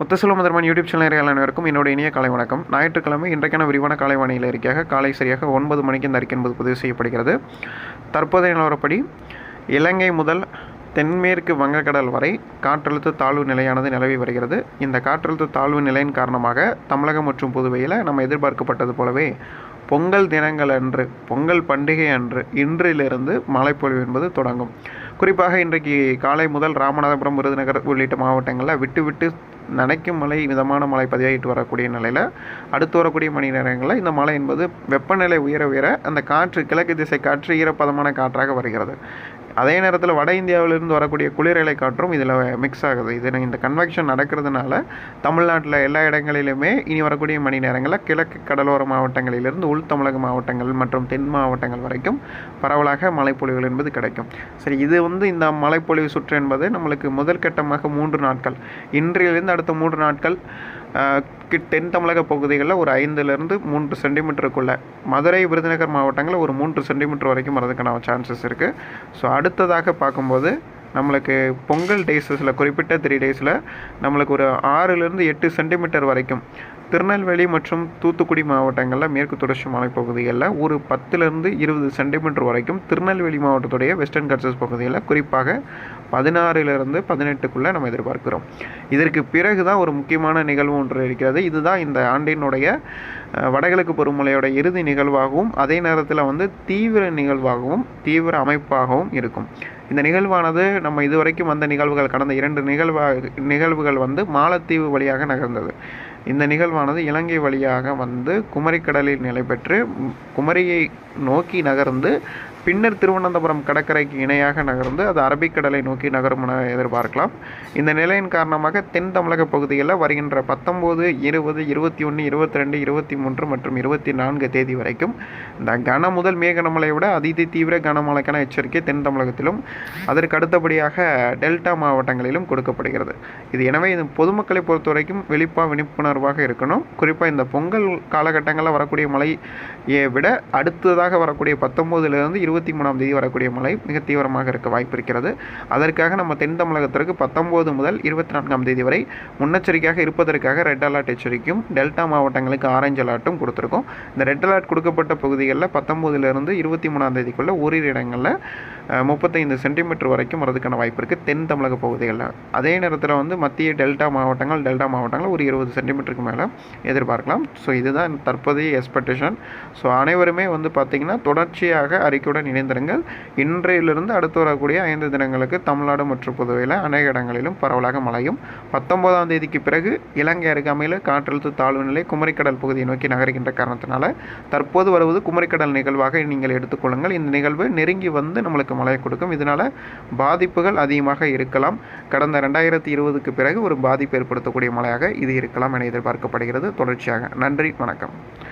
முத்தசுல முதல்வன் YouTube channel அனைவருக்கும் என்னோட இனிய காலை வணக்கம். ஞாயிற்றுக்கிழமை இன்றைக்கான விரிவான காலை வானிலை அறிக்கையாக காலை சரியாக ஒன்பது மணிக்கு இந்த அறிக்கை என்பது பதிவு செய்யப்படுகிறது. தற்போதைய நிலவரப்படி இலங்கை முதல் தென்மேற்கு வங்கக்கடல் வரை காற்றழுத்த தாழ்வு நிலையானது நிலவி வருகிறது. இந்த காற்றழுத்த தாழ்வு நிலையின் காரணமாக தமிழகம் மற்றும் புதுவையில் நம்ம எதிர்பார்க்கப்பட்டது போலவே பொங்கல் தினங்கள் அன்று பொங்கல் பண்டிகை அன்று இன்றிலிருந்து மழைப்பொழிவு என்பது தொடங்கும். குறிப்பாக இன்றைக்கு காலை முதல் ராமநாதபுரம் விருதுநகர் உள்ளிட்ட மாவட்டங்களில் விட்டு விட்டு நனைக்கும் மழை மிதமான மழை பதிவாகிட்டு வரக்கூடிய நிலையில் அடுத்து வரக்கூடிய மணி நேரங்களில் இந்த மழை என்பது வெப்பநிலை உயர உயர அந்த காற்று கிழக்கு திசை காற்று ஈரப்பதமான காற்றாக வருகிறது. அதே நேரத்தில் வட இந்தியாவிலிருந்து வரக்கூடிய குளிரலை காற்றும் இதில் மிக்ஸ் ஆகுது. இது இந்த கன்வெக்ஷன் நடக்கிறதுனால தமிழ்நாட்டில் எல்லா இடங்களிலுமே இனி வரக்கூடிய மணி நேரங்களில் கிழக்கு கடலோர மாவட்டங்களிலிருந்து உள் தமிழக மாவட்டங்கள் மற்றும் தென் மாவட்டங்கள் வரைக்கும் பரவலாக மழைப்பொழிவுகள் என்பது கிடைக்கும். சரி இது வந்து இந்த மழைப்பொழிவு சுற்று என்பது நம்மளுக்கு முதல் கட்டமாக மூன்று நாட்கள். இன்றிலிருந்து அடுத்த மூன்று நாட்கள் தென் தமிழக பகுதிகளில் ஒரு ஐந்துலேருந்து மூன்று சென்டிமீட்டருக்குள்ளே மதுரை விருதுநகர் மாவட்டங்களில் ஒரு மூன்று சென்டிமீட்டர் வரைக்கும் வரதுக்கான சான்சஸ் இருக்குது ஸோ அடுத்ததாக பார்க்கும்போது நம்மளுக்கு பொங்கல் டேஸஸில் குறிப்பிட்ட த்ரீ டேஸில் நம்மளுக்கு ஒரு ஆறுலேருந்து எட்டு சென்டிமீட்டர் வரைக்கும் திருநெல்வேலி மற்றும் தூத்துக்குடி மாவட்டங்களில் மேற்கு தொடர்ச்சி மலைப்பகுதிகளில் ஒரு பத்துலேருந்து இருபது சென்டிமீட்டர் வரைக்கும் திருநெல்வேலி மாவட்டத்துடைய வெஸ்டர்ன் கட்சஸ் பகுதியில் குறிப்பாக பதினாறிலிருந்து பதினெட்டுக்குள்ளே நம்ம எதிர்பார்க்கிறோம். இதற்கு பிறகு தான் ஒரு முக்கியமான நிகழ்வு ஒன்று இருக்கிறது. இதுதான் இந்த ஆண்டினுடைய வடகிழக்கு பருவமழையோட இறுதி நிகழ்வாகவும் அதே நேரத்தில் வந்து தீவிர நிகழ்வாகவும் தீவிர அமைப்பாகவும் இருக்கும். இந்த நிகழ்வானது நம்ம இதுவரைக்கும் வந்த நிகழ்வுகள் கடந்த இரண்டு நிகழ்வாக நிகழ்வுகள் வந்து மாலத்தீவு வழியாக நகர்ந்தது. இந்த நிகழ்வானது இலங்கை வழியாக வந்து குமரிக்கடலில் நிலை பெற்று குமரியை நோக்கி நகர்ந்து பின்னர் திருவனந்தபுரம் கடற்கரைக்கு இணையாக நகர்ந்து அது அரபிக்கடலை நோக்கி நகரும் என எதிர்பார்க்கலாம். இந்த நிலையின் காரணமாக தென் தமிழக பகுதிகளில் வருகின்ற பத்தொம்போது இருபது இருபத்தி ஒன்று இருபத்தி ரெண்டு இருபத்தி மூன்று மற்றும் இருபத்தி நான்கு தேதி வரைக்கும் இந்த கன முதல் மேகனமலை விட அதிதி தீவிர கனமழைக்கான எச்சரிக்கை தென் தமிழகத்திலும் அதற்கு அடுத்தபடியாக டெல்டா மாவட்டங்களிலும் கொடுக்கப்படுகிறது. இது எனவே இது பொதுமக்களை பொறுத்த வரைக்கும் விழிப்புணர்வாக இருக்கணும். குறிப்பாக இந்த பொங்கல் காலகட்டங்களில் வரக்கூடிய மழையை விட அடுத்ததாக வரக்கூடிய பத்தொம்போதுலேருந்து இருபத்தி மூணாம் தேதி வரக்கூடிய மழை மிக தீவிரமாக இருக்க வாய்ப்பு இருக்கிறது. அதற்காக நம்ம தென் தமிழகத்திற்கு பத்தொம்போது முதல் இருபத்தி நான்காம் தேதி வரை முன்னெச்சரிக்கையாக இருப்பதற்காக ரெட் அலர்ட் எச்சரிக்கையும் டெல்டா மாவட்டங்களுக்கு ஆரஞ்சு அலர்ட்டும் கொடுத்துருக்கோம். இந்த ரெட் அலர்ட் கொடுக்கப்பட்ட பகுதிகளில் பத்தொம்போதுலேருந்து இருபத்தி மூணாம் தேதிக்குள்ளே ஓரிரு இடங்களில் முப்பத்தைந்து சென்டிமீட்டர் வரைக்கும் வரதுக்கான வாய்ப்பு இருக்குது தென் தமிழக பகுதிகளில். அதே நேரத்தில் வந்து மத்திய டெல்டா மாவட்டங்கள் டெல்டா மாவட்டங்கள் ஒரு இருபது சென்டிமீட்டருக்கு மேலே எதிர்பார்க்கலாம். ஸோ இதுதான் தற்போதைய எக்ஸ்பெக்டேஷன் ஸோ அனைவருமே வந்து பார்த்திங்கன்னா தொடர்ச்சியாக அறிக்கையுடன் இணைந்திருங்கள். இன்றையிலிருந்து அடுத்து வரக்கூடிய ஐந்து தினங்களுக்கு தமிழ்நாடு மற்றும் புதுவையில் அநேக இடங்களிலும் பரவலாக மழையும். பத்தொன்பதாம் தேதிக்கு பிறகு இலங்கை அருகாமையில் காற்றழுத்த தாழ்வு நிலை குமரிக்கடல் பகுதியை நோக்கி நகர்கின்ற காரணத்தினால தற்போது வருவது குமரிக்கடல் நிகழ்வாக நீங்கள் எடுத்துக்கொள்ளுங்கள் இந்த நிகழ்வு நெருங்கி வந்து நம்மளுக்கு மழையை கொடுக்கும். இதனால் பாதிப்புகள் அதிகமாக இருக்கலாம். கடந்த ரெண்டாயிரத்தி இருபதுக்கு பிறகு ஒரு பாதிப்பு ஏற்படுத்தக்கூடிய மழையாக இது இருக்கலாம் என எதிர்பார்க்கப்படுகிறது. தொடர்ச்சியாக நன்றி வணக்கம்.